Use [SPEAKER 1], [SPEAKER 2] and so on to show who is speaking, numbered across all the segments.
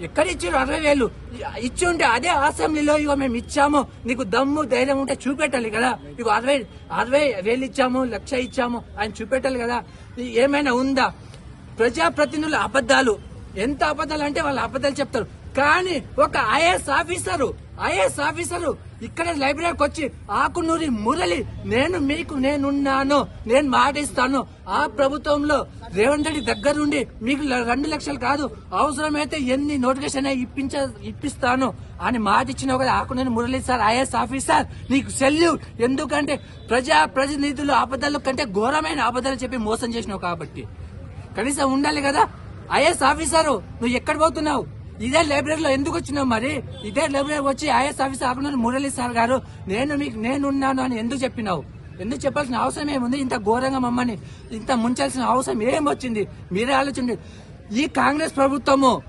[SPEAKER 1] ఎక్కడ ఇచ్చారు అరవై వేలు. ఇచ్చి ఉంటే అదే అసెంబ్లీలో ఇగో మేము ఇచ్చాము. నీకు దమ్ము ధైర్యం ఉంటే చూపెట్టాలి కదా. ఇగో అరవై అరవై వేలు ఇచ్చాము లక్ష ఇచ్చాము ఆయన చూపెట్టాలి కదా. ఏమైనా ఉందా? ప్రజాప్రతినిధుల అబద్ధాలు. ఎంత అబద్ధాలు అంటే వాళ్ళ అబద్ధాలు చెప్తారు. కానీ ఒక ఐఏఎస్ ఆఫీసరు ఐఏఎస్ ఆఫీసరు ఇక్కడ లైబ్రరీకి వచ్చి ఆకునూరి మురళి నేను మీకు నేనున్నాను నేను మాటిస్తాను. ఆ ప్రభుత్వంలో రేవంత్ రెడ్డి దగ్గరుండి మీకు ల- రెండు లక్షలు కాదు అవసరమైతే ఎన్ని నోటిఫికేషన్ ఇప్పించ ఇప్పిస్తాను అని మాట ఇచ్చిన Akunuri Murali sir IAS officer నీకు సెల్యూట్. ఎందుకంటే ప్రజా ప్రతినిధులు అబద్ధాల కంటే ఘోరమైన ఆపదలు చెప్పి మోసం చేసినావు కాబట్టి. కనీసం ఉండాలి కదా ఐఏఎస్ ఆఫీసరు నువ్వు ఎక్కడ పోతున్నావు? ఇదే లైబ్రరీలో ఎందుకు వచ్చినావు మరి? ఇదే లైబ్రరీ వచ్చి IAS office Akunuri Murali sir garu నేను మీకు నేనున్నాను అని ఎందుకు చెప్పినావు? ఎందుకు చెప్పాల్సిన అవసరం ఏముంది? ఇంత ఘోరంగా మమ్మల్ని ఇంత ముంచాల్సిన అవసరం ఏం వచ్చింది? మీరే ఆలోచించండి. ఈ కాంగ్రెస్ ప్రభుత్వము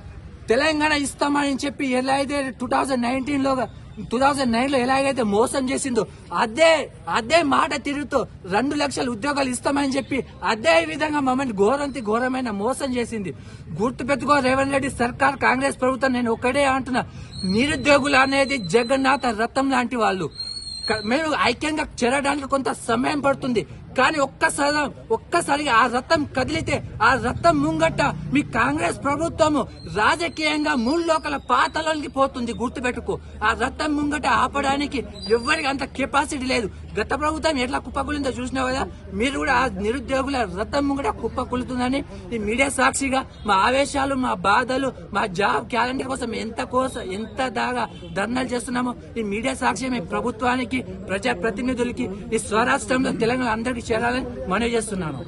[SPEAKER 1] తెలంగాణ ఇస్తామని చెప్పి ఎలా అయితే టూ థౌజండ్ నైన్టీన్లో టూ థౌజండ్ నైన్లో ఎలాగైతే మోసం చేసిందో అదే అదే మాట తిరుగుతూ రెండు లక్షల ఉద్యోగాలు ఇస్తామని చెప్పి అదే విధంగా మమ్మల్ని ఘోరంతి ఘోరమైన మోసం చేసింది. గుర్తు పెట్టుకో రేవంత్ రెడ్డి సర్కార్ కాంగ్రెస్ ప్రభుత్వం నేను ఒకటే అంటున్నా. నిరుద్యోగులు అనేది జగన్నాథ రథం లాంటి వాళ్ళు. మేము ఐక్యంగా చేరడానికి కొంత సమయం పడుతుంది. కానీ ఒక్కసారి ఒక్కసారిగా ఆ రథం కదిలితే ఆ రథం ముంగట మీ కాంగ్రెస్ ప్రభుత్వము రాజకీయంగా మూడు లోకల పాతలోనికి పోతుంది గుర్తుపెట్టుకో. ఆ రథం ముంగట ఆపడానికి ఎవరికి అంత కెపాసిటీ లేదు. గత ప్రభుత్వం ఎట్లా కుప్పకూలిందో చూసినావు కదా? మీరు కూడా ఆ నిరుద్యోగుల రథం ముంగట కుప్పకూలుతుందని ఈ మీడియా సాక్షిగా మా ఆవేశాలు మా బాధలు మా జాబ్ క్యాలెండర్ కోసం ఎంత కోసం ఎంత దాగా ధర్నాలు చేస్తున్నామో ఈ మీడియా సాక్షి మీ ప్రభుత్వానికి ప్రజా ప్రతినిధులకి ఈ స్వరాష్ట్రంలో తెలంగాణ అందరికీ చేరాలని మనవి చేస్తున్నాను.